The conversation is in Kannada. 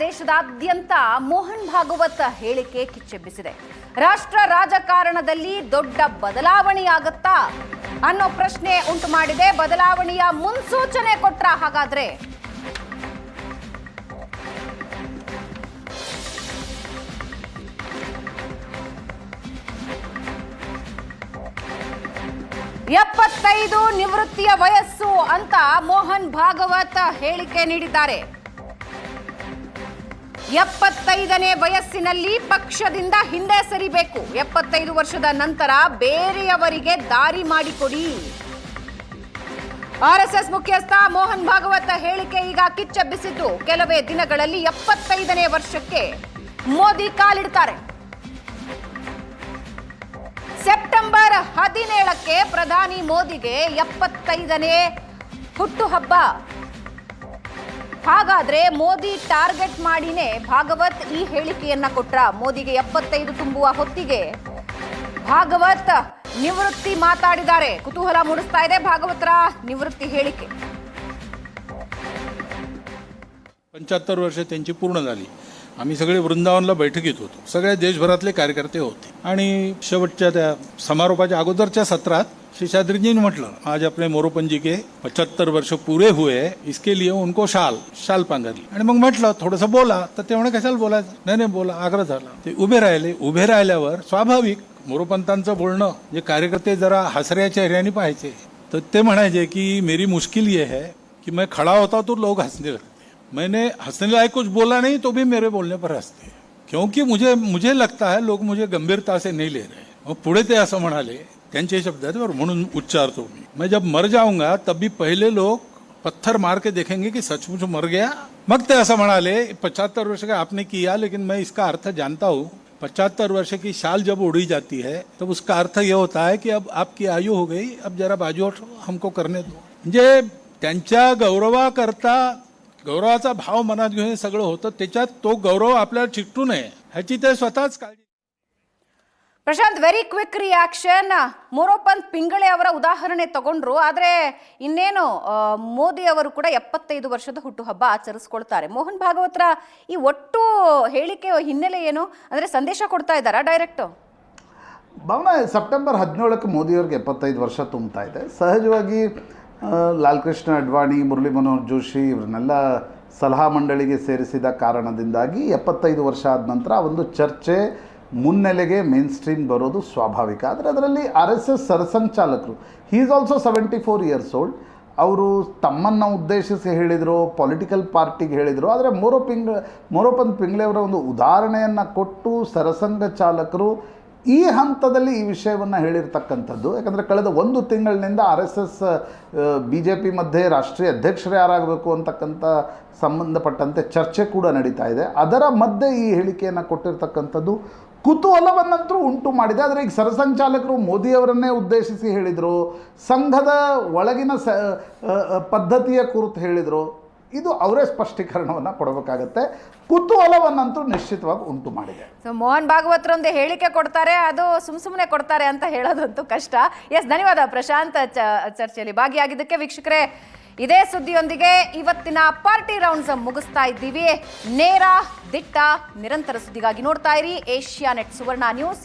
ದೇಶದಾದ್ಯಂತ ಮೋಹನ್ ಭಾಗವತ್ ಹೇಳಿಕೆ ಕಿಚ್ಚೆಬ್ಬಿಸಿದೆ. ರಾಷ್ಟ್ರ ರಾಜಕಾರಣದಲ್ಲಿ ದೊಡ್ಡ ಬದಲಾವಣೆಯಾಗುತ್ತಾ ಅನ್ನೋ ಪ್ರಶ್ನೆ ಉಂಟು ಮಾಡಿದೆ. ಬದಲಾವಣೆಯ ಮುನ್ಸೂಚನೆ ಕೊಟ್ರ ಹಾಗಾದ್ರೆ? ಎಪ್ಪತ್ತೈದು ನಿವೃತ್ತಿಯ ವಯಸ್ಸು ಅಂತ ಮೋಹನ್ ಭಾಗವತ್ ಹೇಳಿಕೆ ನೀಡಿದ್ದಾರೆ. ಎಪ್ಪತ್ತೈದನೇ ವಯಸ್ಸಿನಲ್ಲಿ ಪಕ್ಷದಿಂದ ಹಿಂದೆ ಸರಿಬೇಕು. ಎಪ್ಪತ್ತೈದು ವರ್ಷದ ನಂತರ ಬೇರೆಯವರಿಗೆ ದಾರಿ ಮಾಡಿಕೊಡಿ. ಆರ್ಎಸ್ಎಸ್ ಮುಖ್ಯಸ್ಥ ಮೋಹನ್ ಭಾಗವತ ಹೇಳಿಕೆ ಈಗ ಕಿಚ್ಚೆಬ್ಬಿಸಿದ್ದು. ಕೆಲವೇ ದಿನಗಳಲ್ಲಿ ಎಪ್ಪತ್ತೈದನೇ ವರ್ಷಕ್ಕೆ ಮೋದಿ ಕಾಲಿಡ್ತಾರೆ. ಸೆಪ್ಟೆಂಬರ್ ಹದಿನೇಳಕ್ಕೆ ಪ್ರಧಾನಿ ಮೋದಿಗೆ ಎಪ್ಪತ್ತೈದನೇ ಹುಟ್ಟುಹಬ್ಬ. ಹಾಗಾದ್ರೆ ಮೋದಿ ಟಾರ್ಗೆಟ್ ಮಾಡಿನೇ ಭಾಗವತ್ ಈ ಹೇಳಿಕೆಯನ್ನ ಕೊಟ್ರ ಮೋದಿಗೆ ಎಪ್ಪತ್ತೈದು ತುಂಬುವ ಹೊತ್ತಿಗೆ ಭಾಗವತ್ ನಿವೃತ್ತಿ ಮಾತಾಡಿದ್ದಾರೆ ಕುತೂಹಲ ಮೂಡಿಸ್ತಾ ಇದೆ ಭಾಗವತರ निवृत्ती ಹೇಳಿಕೆ पंच्याहत्तर वर्ष त्यांची पूर्ण झाली आम्ही सगळे वृंदावनला बैठकीत होतो सगळ्या देशभरातले कार्यकर्ते होते आणि शेवटच्या त्या समारोपाच्या अगोदरच्या सत्रात शेषाद्रीजींनी म्हटलं आज अपने मोरोपन जी के पचहत्तर वर्ष पूरे हुए इसके लिए उनको शाल शाल पांघरली. आणि मग म्हटलं थोडंसं बोला. तर ते म्हणे कशाला बोलायचं? नाही नाही बोला आग्रह झाला. ते उभे राहिले. उभे राहिल्यावर स्वाभाविक मोरोपंतांचं बोलणं जे कार्यकर्ते जरा हसऱ्या चेहऱ्याने पाहायचे तर ते म्हणायचे की मेरी मुश्किल ये है कि मैं खड़ा होता तो लोग हंसने लगते. मैंने हंसने लायक कुछ बोला नहीं तो भी मेरे बोलने पर हंसते क्योंकि मुझे मुझे लगता है लोग मुझे गंभीरता से नहीं ले रहे मग पुढे ते असं म्हणाले त्यांचे शब्द आहेत बरं म्हणून उच्चारतो मी. मैं जब मर जाऊंगा तब भी पहिले लोग पत्थर मार के देखेंगे कि सचमुच मर गया। मग ते असं म्हणाले पचहत्तर वर्ष का आपने किया लेकिन मैं इसका अर्थ जानता हूँ। पचहत्तर वर्ष की शाल जब उड़ी जाती है तब उसका अर्थ ये होता है कि अब आपकी आयु हो गई अब जरा बाजू हमको करने दो। म्हणजे त्यांच्या गौरवाकरता गौरवाचा भाव मनात घेऊन हे सगळं होतं त्याच्यात तो गौरव आपल्याला चिकटू नये ह्याची ते स्वतःच काळजी Prashant very quick reaction Moropant Pingale ಅವರ ಉದಾಹರಣೆ ತಗೊಂಡ್ರು. ಆದರೆ ಇನ್ನೇನು ಮೋದಿ ಅವರು ಕೂಡ ಎಪ್ಪತ್ತೈದು ವರ್ಷದ ಹುಟ್ಟುಹಬ್ಬ ಆಚರಿಸ್ಕೊಳ್ತಾರೆ. ಮೋಹನ್ ಭಾಗವತರ ಈ ಒಟ್ಟು ಹೇಳಿಕೆ ಹಿನ್ನೆಲೆ ಏನು? ಅಂದರೆ ಸಂದೇಶ ಕೊಡ್ತಾ ಇದ್ದಾರಾ ಡೈರೆಕ್ಟ್ ಭಾವನಾ, ಸೆಪ್ಟೆಂಬರ್ ಹದಿನೇಳಕ್ಕೆ ಮೋದಿಯವ್ರಿಗೆ ಎಪ್ಪತ್ತೈದು ವರ್ಷ ತುಂಬ್ತಾ ಇದೆ. ಸಹಜವಾಗಿ ಲಾಲ್ಕೃಷ್ಣ ಲಾಲ್ ಕೃಷ್ಣ ಅಡ್ವಾಣಿ, ಮುರಳಿ ಮನೋಹರ್ ಜೋಶಿ ಇವ್ರನ್ನೆಲ್ಲ ಸಲಹಾ ಮಂಡಳಿಗೆ ಸೇರಿಸಿದ ಕಾರಣದಿಂದಾಗಿ ಎಪ್ಪತ್ತೈದು ವರ್ಷ ಆದ ನಂತರ ಒಂದು ಚರ್ಚೆ ಮುನ್ನೆಲೆಗೆ ಮೇನ್ ಸ್ಟ್ರೀಮ್ ಬರೋದು ಸ್ವಾಭಾವಿಕ. ಆದರೆ ಅದರಲ್ಲಿ R S S ಸರಸಂಚಾಲಕರು he is also seventy four years old ಅವರು ತಮ್ಮನ್ನು ಉದ್ದೇಶಿಸಿ ಹೇಳಿದರು ಪೊಲಿಟಿಕಲ್ ಪಾರ್ಟಿಗೆ ಹೇಳಿದರು. ಆದರೆ ಮೋರೋ ಪಿಂಗ್ ಮೋರೋಪಂತ್ ಪಿಂಗ್ಳೆಯವರ ಒಂದು ಉದಾಹರಣೆಯನ್ನು ಕೊಟ್ಟು ಸರಸಂಘ ಚಾಲಕರು ಈ ಹಂತದಲ್ಲಿ ಈ ವಿಷಯವನ್ನು ಹೇಳಿರ್ತಕ್ಕಂಥದ್ದು. ಯಾಕಂದರೆ ಕಳೆದ ಒಂದು ತಿಂಗಳಿನಿಂದ R S S B J P ಮಧ್ಯೆ ರಾಷ್ಟ್ರೀಯ ಅಧ್ಯಕ್ಷರು ಯಾರಾಗಬೇಕು ಅಂತಕ್ಕಂಥ ಸಂಬಂಧಪಟ್ಟಂತೆ ಚರ್ಚೆ ಕೂಡ ನಡೀತಾ ಇದೆ. ಅದರ ಮಧ್ಯೆ ಈ ಹೇಳಿಕೆಯನ್ನು ಕೊಟ್ಟಿರ್ತಕ್ಕಂಥದ್ದು ಕುತೂಹಲವನ್ನಂತರೂ ಉಂಟು ಮಾಡಿದೆ. ಆದರೆ ಈಗ ಸರಸಂಚಾಲಕರು ಮೋದಿಯವರನ್ನೇ ಉದ್ದೇಶಿಸಿ ಹೇಳಿದರು, ಸಂಘದ ಒಳಗಿನ ಸ ಪದ್ಧತಿಯ ಕುರಿತು ಹೇಳಿದರು. ಇದು ಅವರೇ ಸ್ಪಷ್ಟೀಕರಣವನ್ನು ಕೊಡಬೇಕಾಗತ್ತೆ. ಕುತೂಹಲವನ್ನಂತೂ ನಿಶ್ಚಿತವಾಗಿ ಉಂಟು ಮಾಡಿದೆ. ಸೊ ಮೋಹನ್ ಭಾಗವತರೊಂದೇ ಹೇಳಿಕೆ ಕೊಡ್ತಾರೆ, ಅದು ಸುಮ್ ಸುಮ್ಮನೆ ಕೊಡ್ತಾರೆ ಅಂತ ಹೇಳೋದಂತೂ ಕಷ್ಟ. ಎಸ್ ಧನ್ಯವಾದ. ಪ್ರಶಾಂತ್ ಚರ್ಚೆಯಲ್ಲಿ ಭಾಗಿಯಾಗಿದ್ದಕ್ಕೆ ವೀಕ್ಷಕರೇ, ಇದೇ ಸುದ್ದಿಯೊಂದಿಗೆ ಇವತ್ತಿನ ಪಾರ್ಟಿ ರೌಂಡ್ಸ್ ಮುಗಿಸ್ತಾ ಇದ್ದೀವಿ. ನೇರ ದಿಟ್ಟ ನಿರಂತರ ಸುದ್ದಿಗಾಗಿ ನೋಡ್ತಾ ಇರಿ. Asianet Suvarna news.